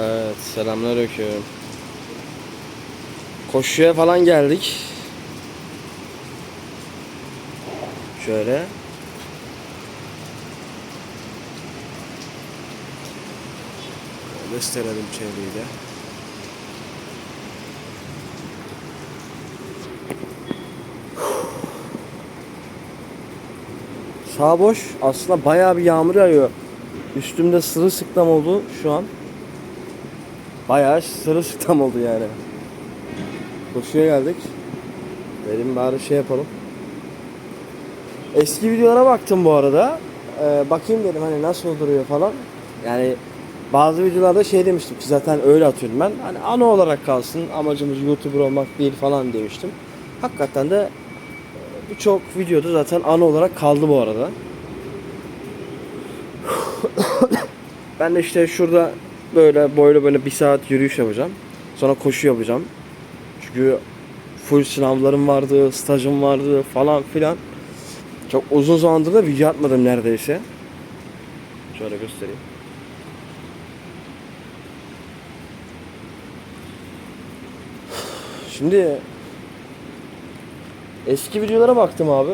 Evet, selamünaleyküm. Koşuya falan geldik. Şöyle. Gösterelim çevreyi de. Sağ boş. Aslında bayağı bir yağmur yağıyor. Üstümde sırılsıklam oldu şu an. Bayağı sırılsıklam oldu yani. Koşuya geldik. Dedim bari şey yapalım. Eski videolara baktım bu arada. Ee, bakayım dedim hani nasıl duruyor falan. Yani bazı videolarda şey demiştim ki zaten öyle atıyorum ben. Hani ana olarak kalsın amacımız YouTuber olmak değil falan demiştim. Hakikaten de e, birçok videoda zaten ana olarak kaldı bu arada. ben de işte şurada böyle boylu böyle bir saat yürüyüş yapacağım. Sonra koşu yapacağım. Çünkü full sınavlarım vardı, stajım vardı falan filan. Çok uzun zamandır da video atmadım neredeyse. Şöyle göstereyim. Şimdi eski videolara baktım abi.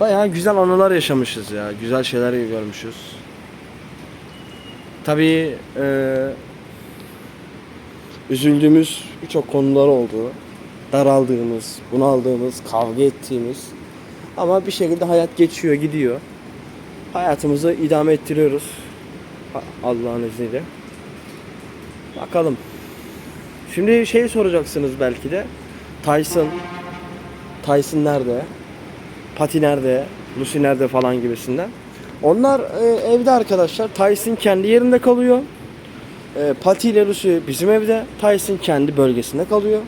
Bayağı güzel anılar yaşamışız ya. Güzel şeyler görmüşüz. Tabii e, üzüldüğümüz birçok konular oldu. Daraldığımız, bunaldığımız, kavga ettiğimiz. Ama bir şekilde hayat geçiyor, gidiyor. Hayatımızı idame ettiriyoruz. Allah'ın izniyle. Bakalım. Şimdi şey soracaksınız belki de. Tyson Tyson nerede? Pati nerede? Lucy nerede falan gibisinden. Onlar e, evde arkadaşlar. Tyson kendi yerinde kalıyor. E, Pati ile Lucy bizim evde. Tyson kendi bölgesinde kalıyor.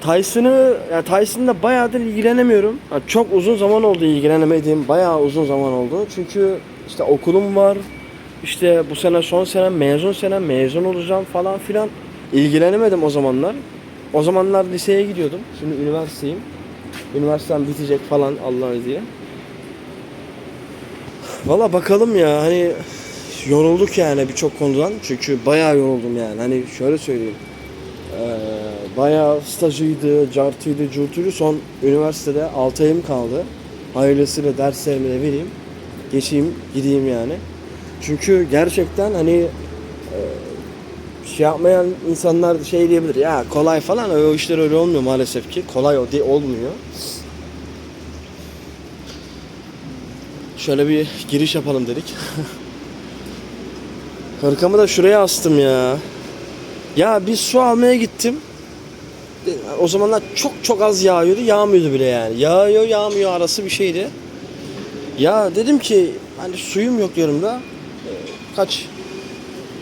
Tyson'ı yani Tyson'la bayağıdır ilgilenemiyorum. Yani çok uzun zaman oldu ilgilenemediğim. Bayağı uzun zaman oldu. Çünkü işte okulum var. İşte bu sene son sene mezun sene mezun olacağım falan filan. İlgilenemedim o zamanlar. O zamanlar liseye gidiyordum. Şimdi üniversiteyim. Üniversitem bitecek falan Allah'ın izniyle. Valla bakalım ya hani yorulduk yani birçok konudan. Çünkü bayağı yoruldum yani. Hani şöyle söyleyeyim. Ee, bayağı stajıydı, cartıydı, curtuydu. Son üniversitede 6 ayım kaldı. Hayırlısıyla derslerimi de vereyim. Geçeyim, gideyim yani. Çünkü gerçekten hani e, şey yapmayan insanlar şey diyebilir ya kolay falan o işler öyle olmuyor maalesef ki. Kolay o değil olmuyor. Şöyle bir giriş yapalım dedik. Hırkamı da şuraya astım ya. Ya bir su almaya gittim. O zamanlar çok çok az yağıyordu. Yağmıyordu bile yani. Yağıyor yağmıyor arası bir şeydi. Ya dedim ki hani suyum yok yanımda. Ee, Kaç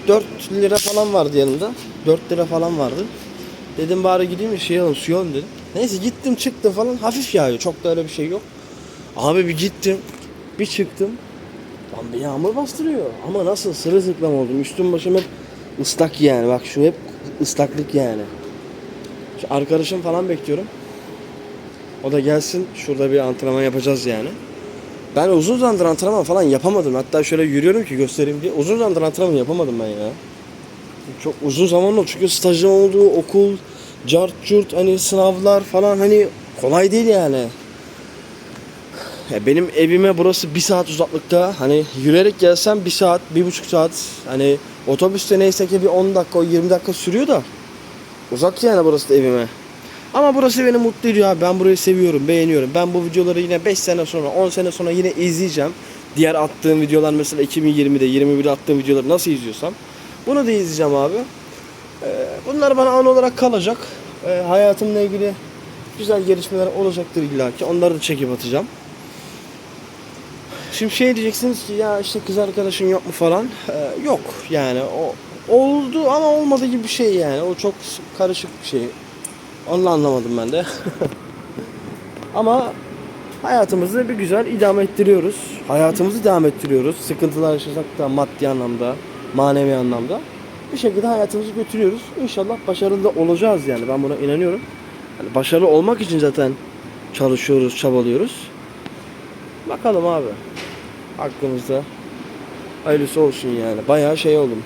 4 lira falan vardı yanımda. 4 lira falan vardı. Dedim bari gideyim şey alalım suyu alalım dedim. Neyse gittim çıktım falan hafif yağıyor. Çok da öyle bir şey yok. Abi bir gittim. Bir çıktım. Lan bir yağmur bastırıyor. Ama nasıl sırılsıklam oldum. Üstüm başım hep ıslak yani. Bak şu hep ıslaklık yani. Şu arkadaşım falan bekliyorum. O da gelsin. Şurada bir antrenman yapacağız yani. Ben uzun zamandır antrenman falan yapamadım. Hatta şöyle yürüyorum ki göstereyim diye. Uzun zamandır antrenman yapamadım ben ya. Çok uzun zaman oldu. Çünkü stajım oldu, okul, cart curt, hani sınavlar falan hani kolay değil yani. Ya benim evime burası bir saat uzaklıkta. Hani yürüyerek gelsem bir saat, bir buçuk saat. Hani otobüste neyse ki bir 10 dakika, 20 dakika sürüyor da. Uzak yani burası da evime. Ama burası beni mutlu ediyor abi. Ben burayı seviyorum, beğeniyorum. Ben bu videoları yine 5 sene sonra, 10 sene sonra yine izleyeceğim. Diğer attığım videolar mesela 2020'de, 21'de attığım videoları nasıl izliyorsam. Bunu da izleyeceğim abi. Ee, Bunlar bana an olarak kalacak. Ee, Hayatımla ilgili güzel gelişmeler olacaktır illaki. Onları da çekip atacağım. Şimdi şey diyeceksiniz ki ya işte kız arkadaşın yok mu falan. Ee, yok yani o oldu ama olmadı gibi bir şey yani. O çok karışık bir şey. Onu anlamadım ben de. ama hayatımızı bir güzel idame ettiriyoruz. Hayatımızı devam ettiriyoruz. Sıkıntılar yaşasak da maddi anlamda, manevi anlamda. Bir şekilde hayatımızı götürüyoruz. İnşallah başarılı olacağız yani. Ben buna inanıyorum. Hani başarılı olmak için zaten çalışıyoruz, çabalıyoruz. Bakalım abi. Hakkımızda hayırlısı olsun yani. Bayağı şey oldum.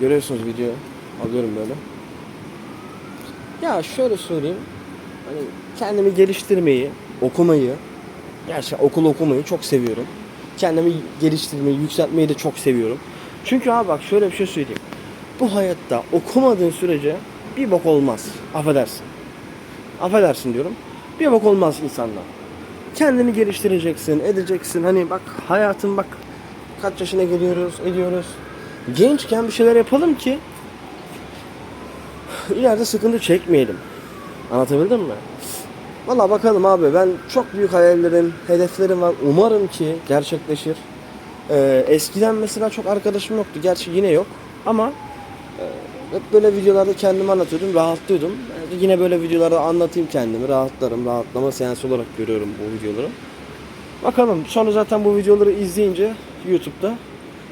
Görüyorsunuz video alıyorum böyle. Ya şöyle söyleyeyim. Hani kendimi geliştirmeyi, okumayı, gerçekten okul okumayı çok seviyorum. Kendimi geliştirmeyi, yükseltmeyi de çok seviyorum. Çünkü abi bak şöyle bir şey söyleyeyim. Bu hayatta okumadığın sürece bir bok olmaz. Affedersin. Affedersin diyorum. Bir bok olmaz insandan. Kendini geliştireceksin, edeceksin. Hani bak hayatın bak kaç yaşına geliyoruz, ediyoruz. Gençken bir şeyler yapalım ki ileride sıkıntı çekmeyelim. Anlatabildim mi? Valla bakalım abi ben çok büyük hayallerim, hedeflerim var. Umarım ki gerçekleşir. Ee, eskiden mesela çok arkadaşım yoktu. Gerçi yine yok. Ama e, hep böyle videolarda kendimi anlatıyordum, rahatlıyordum. Yani yine böyle videolarda anlatayım kendimi, rahatlarım, rahatlama seansı olarak görüyorum bu videoları. Bakalım sonra zaten bu videoları izleyince YouTube'da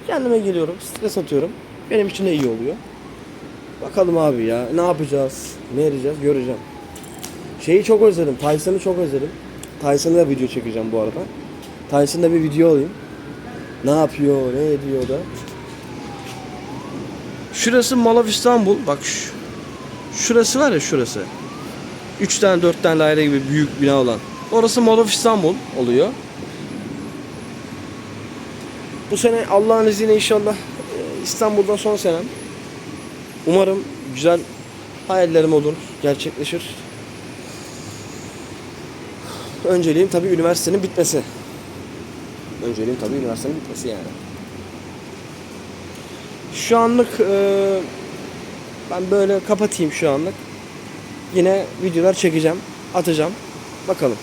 kendime geliyorum, stres atıyorum. Benim için de iyi oluyor. Bakalım abi ya ne yapacağız, ne edeceğiz göreceğim. Şeyi çok özledim, Tyson'ı çok özledim. Tyson'a da video çekeceğim bu arada. Tyson'da bir video alayım. Ne yapıyor, ne ediyor da. Şurası Mall of İstanbul. Bak şu, şurası var ya şurası. 3 tane 4 tane daire gibi büyük bina olan. Orası Mall of İstanbul oluyor. Bu sene Allah'ın izniyle inşallah e, İstanbul'da son senem. Umarım güzel hayallerim olur, gerçekleşir. Önceliğim tabii üniversitenin bitmesi. Önceliğim tabii üniversitenin bitmesi yani. Şu anlık e, ben böyle kapatayım şu anlık. Yine videolar çekeceğim, atacağım. Bakalım.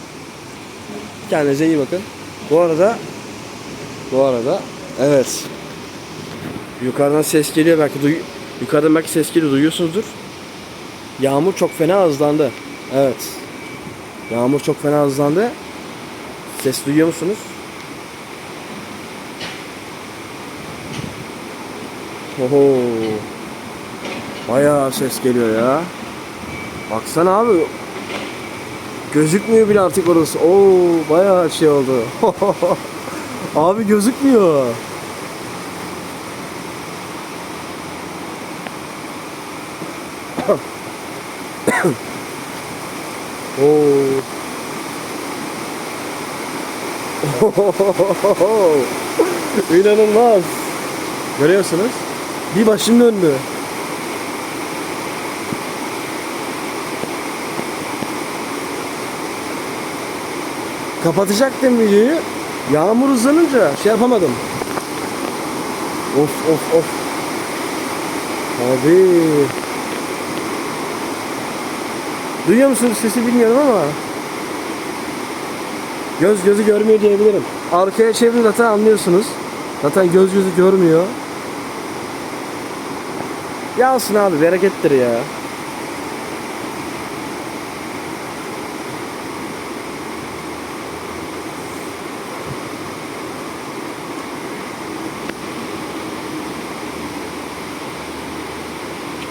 Kendinize iyi bakın. Bu arada bu arada evet. Yukarıdan ses geliyor belki duy yukarıdan belki ses geliyor duyuyorsunuzdur. Yağmur çok fena hızlandı. Evet. Yağmur çok fena hızlandı. Ses duyuyor musunuz? Oho. Bayağı ses geliyor ya. Baksana abi. Gözükmüyor bile artık orası. Oo bayağı şey oldu. abi gözükmüyor. Oo. İnanılmaz. Görüyorsunuz? Bir başım döndü. Kapatacaktım videoyu. Yağmur hızlanınca şey yapamadım. Of of of. Abi. Duyuyor musunuz sesi bilmiyorum ama. Göz gözü görmüyor diyebilirim. Arkaya çevirin zaten anlıyorsunuz. Zaten göz gözü görmüyor. Yansın abi berekettir ya.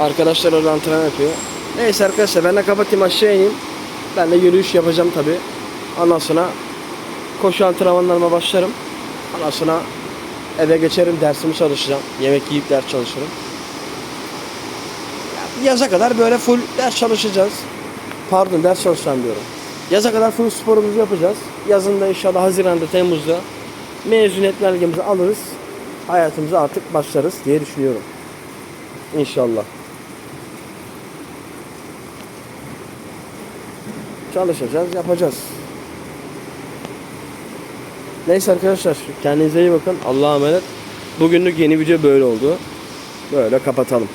Arkadaşlar orada antrenman yapıyor. Neyse arkadaşlar ben de kapatayım aşağı ineyim. Ben de yürüyüş yapacağım tabi. Ondan sonra koşu antrenmanlarıma başlarım. Ondan sonra eve geçerim dersimi çalışacağım. Yemek yiyip ders çalışırım. Yaza kadar böyle full ders çalışacağız. Pardon ders çalışacağım diyorum. Yaza kadar full sporumuzu yapacağız. Yazında inşallah Haziran'da, Temmuz'da mezuniyet belgemizi alırız. Hayatımıza artık başlarız diye düşünüyorum. İnşallah. Çalışacağız, yapacağız. Neyse arkadaşlar kendinize iyi bakın. Allah'a emanet. Bugünlük yeni video böyle oldu. Böyle kapatalım.